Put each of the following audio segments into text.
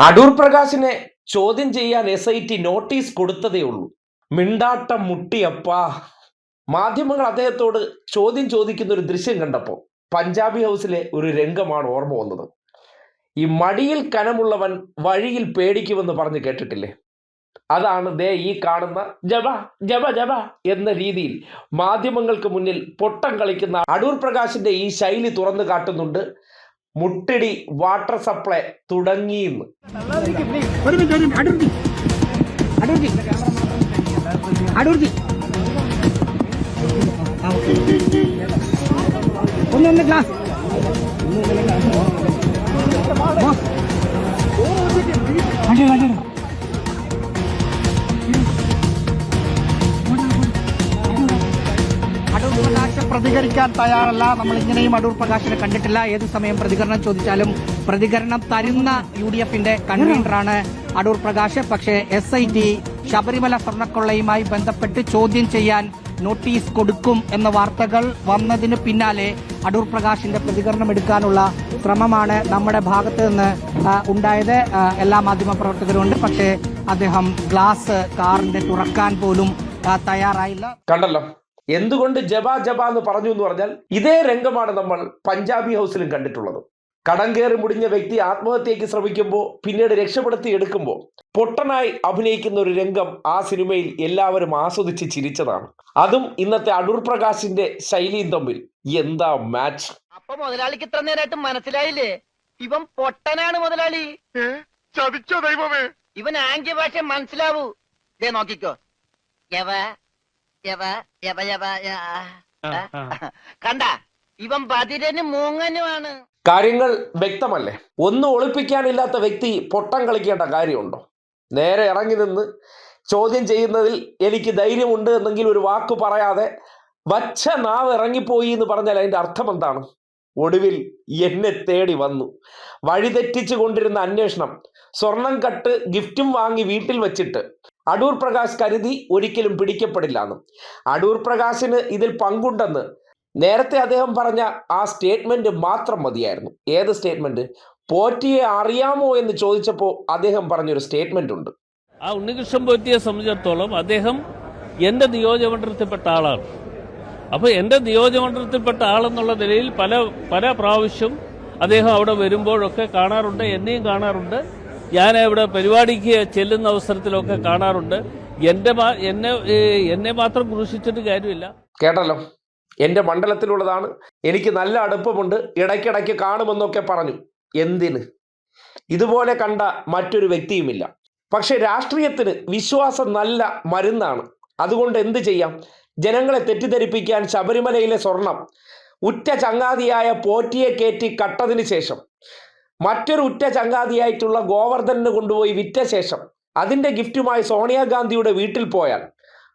അടൂർ പ്രകാശിനെ ചോദ്യം ചെയ്യാൻ എസ് ഐ ടി നോട്ടീസ് കൊടുത്തതേ ഉള്ളൂ. മിണ്ടാട്ടം മുട്ടിയപ്പാ. മാധ്യമങ്ങൾ അദ്ദേഹത്തോട് ചോദ്യം ചോദിക്കുന്ന ഒരു ദൃശ്യം കണ്ടപ്പോൾ പഞ്ചാബി ഹൗസിലെ ഒരു രംഗമാണ് ഓർമ്മ വന്നത്. ഈ മടിയിൽ കനമുള്ളവൻ വഴിയിൽ പേടിക്കുമെന്ന് പറഞ്ഞ് കേട്ടിട്ടില്ലേ? അതാണ് ദേ ഈ കാണുന്ന ജബ ജബ ജബ എന്ന രീതിയിൽ മാധ്യമങ്ങൾക്ക് മുന്നിൽ പൊട്ടം കളിക്കുന്ന അടൂർ പ്രകാശിന്റെ ഈ ശൈലി തുറന്നു കാട്ടുന്നുണ്ട്. മുട്ടിടി വാട്ടർ സപ്ലൈ തുടങ്ങിയെന്ന് ഒരു ഒരു മിനിറ്റ് അടൂർജി അടൂർജി അടൂർജി ആ, ഓക്കേ. ഒന്ന് ഒന്ന് ഗ്ലാസ് അടിയോ, അടിയോ. പ്രതികരിക്കാൻ തയ്യാറല്ല. നമ്മൾ ഇങ്ങനെയും അടൂർ പ്രകാശിനെ കണ്ടിട്ടില്ല. ഏത് സമയം പ്രതികരണം ചോദിച്ചാലും പ്രതികരണം തരുന്ന യു ഡി എഫിന്റെ കൺവീനറാണ് അടൂർ പ്രകാശ്. പക്ഷേ എസ് ഐ ടി ശബരിമല സ്വർണക്കൊള്ളയുമായി ബന്ധപ്പെട്ട് ചോദ്യം ചെയ്യാൻ നോട്ടീസ് കൊടുക്കും എന്ന വാർത്തകൾ വന്നതിന് പിന്നാലെ അടൂർ പ്രകാശിന്റെ പ്രതികരണം എടുക്കാനുള്ള ശ്രമമാണ് നമ്മുടെ ഭാഗത്ത് നിന്ന് ഉണ്ടായത്. എല്ലാ മാധ്യമ പ്രവർത്തകരുമുണ്ട് പക്ഷേ അദ്ദേഹം ഗ്ലാസ് കാറിന്റെ തുറക്കാൻ പോലും തയ്യാറായില്ല. കണ്ടല്ലോ. എന്തുകൊണ്ട് ജബ ജബ എന്ന് പറഞ്ഞു എന്ന് പറഞ്ഞാൽ ഇതേ രംഗമാണ് നമ്മൾ പഞ്ചാബി ഹൗസിലും കണ്ടിട്ടുള്ളത്. കടം കയറി മുടിഞ്ഞ വ്യക്തി ആത്മഹത്യയ്ക്ക് ശ്രമിക്കുമ്പോൾ പിന്നീട് രക്ഷപ്പെടുത്തി എടുക്കുമ്പോൾ പൊട്ടനായി അഭിനയിക്കുന്ന ഒരു രംഗം ആ സിനിമയിൽ എല്ലാവരും ആസ്വദിച്ച് ചിരിച്ചതാണ്. അതും ഇന്നത്തെ അടൂർ പ്രകാശിന്റെ ശൈലിയും തമ്മിൽ. എന്താ മാച്ച് അപ്പൊ മുതലാളിക്ക് ഇത്ര നേരമായിട്ട് മനസ്സിലായില്ലേ? ഇവൻ പൊട്ടനാണ് മുതലാളി. ചതിച്ചോ ദൈവമേ? ഇവൻ ആംഗ്യ ഭാഷ മനസ്സിലാവൂ. ദേ നോക്കിക്കോ. കണ്ട ഇവൻ ബദിരനും മൂങ്ങനുമാണ്. കാര്യങ്ങൾ വ്യക്തമല്ലേ? ഒന്നും ഒളിപ്പിക്കാനില്ലാത്ത വ്യക്തി പൊട്ടം കളിക്കേണ്ട കാര്യമുണ്ടോ? നേരെ ഇറങ്ങി നിന്ന് ചോദ്യം ചെയ്യുന്നതിൽ എനിക്ക് ധൈര്യമുണ്ട് എന്നെങ്കിൽ ഒരു വാക്ക് പറയാതെ വച്ച നാവ് ഇറങ്ങിപ്പോയി എന്ന് പറഞ്ഞാൽ അതിന്റെ അർത്ഥം എന്താണ്? ഒടുവിൽ എന്നെ തേടി വന്നു. വഴിതെറ്റിച്ചു കൊണ്ടിരുന്ന അന്വേഷണം. സ്വർണം കട്ട് ഗിഫ്റ്റും വാങ്ങി വീട്ടിൽ വെച്ചിട്ട്. അടൂർ പ്രകാശ് കരുതി ഒരിക്കലും പിടിക്കപ്പെടില്ല എന്നും. അടൂർ പ്രകാശിന് ഇതിൽ പങ്കുണ്ടെന്ന് നേരത്തെ അദ്ദേഹം പറഞ്ഞ ആ സ്റ്റേറ്റ്മെന്റ് മാത്രം മതിയായിരുന്നു. ഏത് സ്റ്റേറ്റ്മെന്റ്? പോറ്റിയെ അറിയാമോ എന്ന് ചോദിച്ചപ്പോൾ അദ്ദേഹം പറഞ്ഞൊരു സ്റ്റേറ്റ്മെന്റ് ഉണ്ട്. ആ ഉണ്ണികൃഷ്ണൻ പോറ്റിയെ സംബന്ധിച്ചിടത്തോളം അദ്ദേഹം എന്റെ നിയോജകമണ്ഡലത്തിൽപ്പെട്ട ആളാണ്. അപ്പോൾ എന്റെ നിയോജകമണ്ഡലത്തിൽപ്പെട്ട ആളെന്നുള്ള നിലയിൽ പല പല പ്രാവശ്യം അദ്ദേഹം അവിടെ വരുമ്പോഴൊക്കെ കാണാറുണ്ട് എന്നെയും കാണാറുണ്ട്. ഞാൻ ഇവിടെ പരിപാടിക്ക് ചെല്ലുന്ന അവസരത്തിലൊക്കെ കാണാറുണ്ട്. എന്റെ എന്നെ എന്നെ മാത്രം ക്രൂശിച്ചിട്ട് കാര്യമില്ല. കേട്ടല്ലോ? എന്റെ മണ്ഡലത്തിലുള്ളതാണ്. എനിക്ക് നല്ല അടുപ്പമുണ്ട്. ഇടയ്ക്കിടയ്ക്ക് കാണുമെന്നൊക്കെ പറഞ്ഞു. എന്തിന്? ഇതുപോലെ കണ്ട മറ്റൊരു വ്യക്തിയുമില്ല. പക്ഷെ രാഷ്ട്രീയത്തിന് വിശ്വാസം നല്ല മരുന്നാണ്. അതുകൊണ്ട് എന്ത് ചെയ്യാം? ജനങ്ങളെ തെറ്റിദ്ധരിപ്പിക്കാൻ ശബരിമലയിലെ സ്വർണം ഉറ്റ ചങ്ങാതിയായ പോറ്റിയെ കയറ്റി കട്ടതിന് ശേഷം. മറ്റൊരു ഉറ്റ ചങ്കാതിയായിട്ടുള്ള ഗോവർദ്ധനെ കൊണ്ടുപോയി വിറ്റ ശേഷം അതിന്റെ ഗിഫ്റ്റുമായി സോണിയാഗാന്ധിയുടെ വീട്ടിൽ പോയാൽ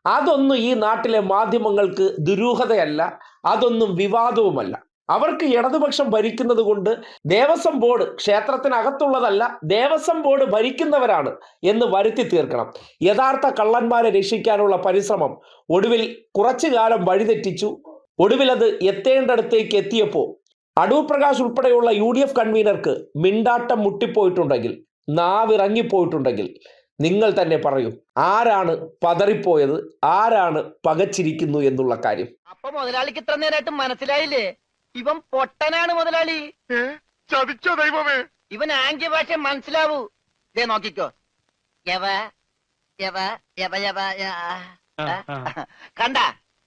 അതൊന്നും ഈ നാട്ടിലെ മാധ്യമങ്ങൾക്ക് ദുരൂഹതയല്ല അതൊന്നും വിവാദവുമല്ല. അവർക്ക് ഇടതുപക്ഷം ഭരിക്കുന്നത് കൊണ്ട് ദേവസ്വം ബോർഡ് ക്ഷേത്രത്തിനകത്തുള്ളതല്ല ദേവസ്വം ബോർഡ് ഭരിക്കുന്നവരാണ് എന്ന് വരുത്തി തീർക്കണം. യഥാർത്ഥ കള്ളന്മാരെ രക്ഷിക്കാനുള്ള പരിശ്രമം ഒടുവിൽ കുറച്ചു കാലം വഴിതെറ്റിച്ചു. ഒടുവിൽ അത് എത്തേണ്ടടുത്തേക്ക് എത്തിയപ്പോൾ അടൂർ പ്രകാശ് ഉൾപ്പെടെയുള്ള യു ഡി എഫ് കൺവീനർക്ക് മിണ്ടാട്ടം മുട്ടിപ്പോയിട്ടുണ്ടെങ്കിൽ നാവിറങ്ങിപ്പോയിട്ടുണ്ടെങ്കിൽ നിങ്ങൾ തന്നെ പറയൂ ആരാണ് പതറിപ്പോയത് ആരാണ് പകച്ചിരിക്കുന്നു എന്നുള്ള കാര്യം. അപ്പൊ മുതലാളിക്ക് ഇത്ര നേരമായിട്ട് മനസ്സിലായില്ലേ? ഇവൻ പൊട്ടനാണ് മുതലാളി. ചതിച്ചോ ദൈവമേ? ഇവൻ ആംഗ്യ ഭാഷ മനസ്സിലാവൂ. ദേ നോക്കിക്കോ. യവ യവ യവ യവ കണ്ട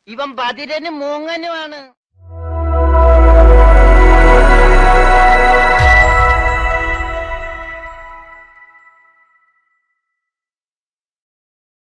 ഇവൻ ബതിരനും മൂങ്ങനുമാണ്.